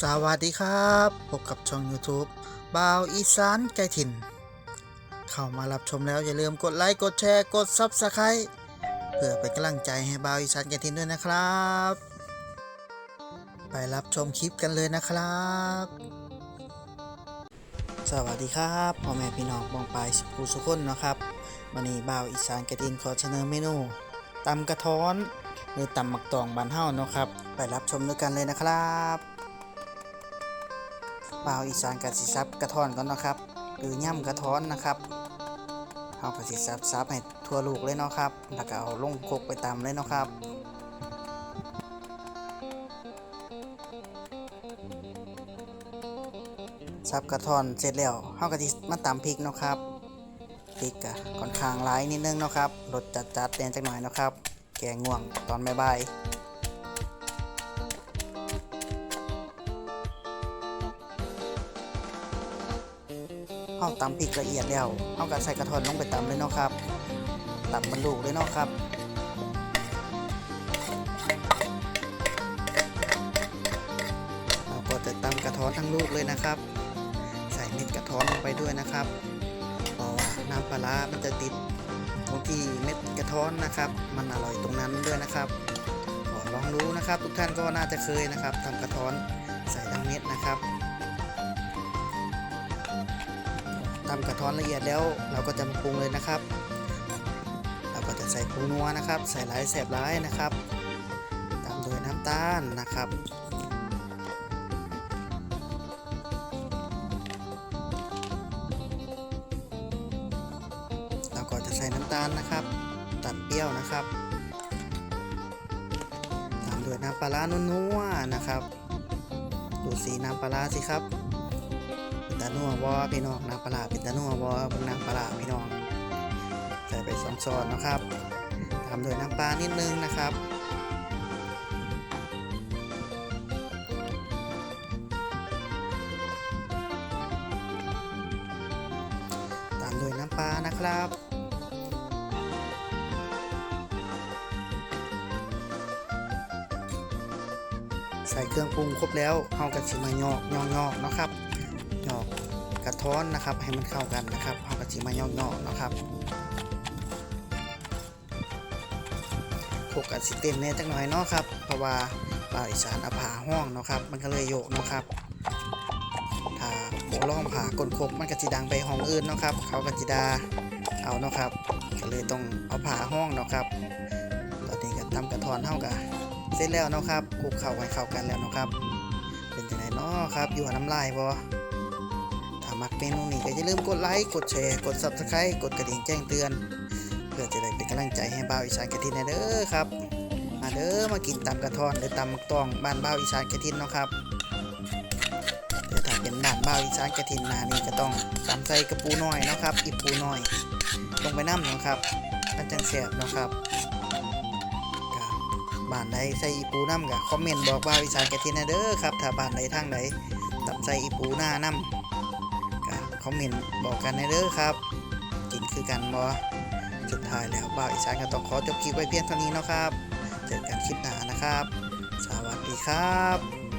สวัสดีครับ พบกับช่อง YouTube บ่าวอีสานไกถิ่น เข้ามารับชมแล้วอย่าลืมกดไลค์กดแชร์กด Subscribe เพื่อเป็นกำลังใจให้บ่าวอีสานไกถิ่นด้วยนะครับ ไปรับชมคลิปกันเลยนะครับ สวัสดีครับพ่อแม่พี่น้องบองปลายสุภูสุคนนะครับวันนี้บ่าวอีสานไกถิ่นขอเสนอเมนูตำกระท้อนหรือตำหมักตองบานเฮานะครับ ไปรับชมด้วยกันเลยนะครับ บ่าวอีสานกะสิซับกระท้อนก่อนเนาะครับ หรือย่ำกระท้อนนะครับเอากะสิซับซับให้ทั่วลูกเลยเนาะครับ แล้วก็เอาลงโคกไปตำเลยเนาะครับซับกระท้อนเสร็จแล้วเฮากะสิมาตำพริกเนาะครับพริกกะค่อนข้างหลายนิดนึงเนาะครับรสจัดจัดๆแดงจักหน่อยเนาะครับ แกงง่วงตอนบ่ายๆ เอาตำพริกละเอียดแล้วเอาก็ใส่กระทอนลงไปตำเลยเนาะครับตำบรรลุเลยเนาะครับเราก็จะตำกระท้อนทั้งลูกเลยนะครับ ใส่เม็ดกระท้อนลงไปด้วยนะครับเพราะว่าน้ำปลามันจะติดตรงที่เม็ดกระท้อนนะครับ มันอร่อยตรงนั้นด้วยนะครับลองรู้นะครับ ทุกท่านก็น่าจะเคยนะครับทำกระท้อนใส่ทั้งเม็ดนะครับ ทำกระท้อนละเอียดแล้ว เราก็จะมาปรุงเลยนะครับ เราก็จะใส่ผงนัวนะครับ ใส่หลายแสบร้ายนะครับ ตามด้วยน้ำตาลนะครับเราก็จะใส่น้ำตาลนะครับ ตัดเปรี้ยวนะครับตามด้วยน้ำปลาร้านัวๆนะครับดูสีน้ำปลาร้าสิครับ ตานัววอพี่น้องน้ำปลาเป็นตานัววอพวกน้ำปลาพี่น้อง ใส่ไปสองช้อนนะครับตามด้วยน้ำปลานิดนึงนะครับตามด้วยน้ำปลานะครับใส่เครื่องปรุงครบแล้วเอากระชิมายอกยอกยอกๆนะครับ ยอกกระท้อนนะครับ ให้มันเข้ากันนะครับเอากระชิมายอกยอกๆนะครับโกกันสิเต็มแน่จักหน่อยเนาะครับเพราะว่าบ่าอีสานอาผาห้องเนาะครับ มันก็เลยโยกเนาะครับถ้าโบล่องผากลครบมันก็จิดังไปห้องอื่นเนาะครับ เขาก็จิดาเอาเนาะครับ ก็เลยต้องเอาผาห้องเนาะครับ ตอนนี้ก็ทำกระท้อนเท่ากับเสร็จแล้วเนาะครับคลุกเข้าให้เข้ากันแล้วเนาะครับ เป็นยังไงเนาะครับ อยู่น้ำลายบ่ ถ้ามักเมนูนี้ก็อย่าลืมกดไลค์กดแชร์กด Subscribe กดกระดิ่งแจ้งเตือน เพื่อจะได้เป็นกำลังใจให้บ่าวอีสานกระทินนะเด้อครับ มาเด้อมากินตำกระทอนหรือตำมักตองบ้านบ่าวอีสานกระทินเนาะครับแต่ถ้าเป็นบ้านบ่าวอีสานกระทินนานี่ก็ต้องตำใส่กระปูน้อยเนาะครับอีปูน้อยลงไปน้ำเนาะครับมันจังแซ่บเนาะครับบ้านใดใส่อีปูน้ำก็คอมเมนต์บอกบ่าวอีสานกระทินนะเด้อครับถ้าบ้านใดทางใดตับใส่อีปูหน้าน้ำ คอมเมนต์บอกกันในเด้อครับ กินคือกันบอสุดท้ายแล้วบ่าวอีสานก็ต้องขอจบคลิปไว้เพียงเท่านี้นะครับ เจอกันคลิปหน้านะครับ สวัสดีครับ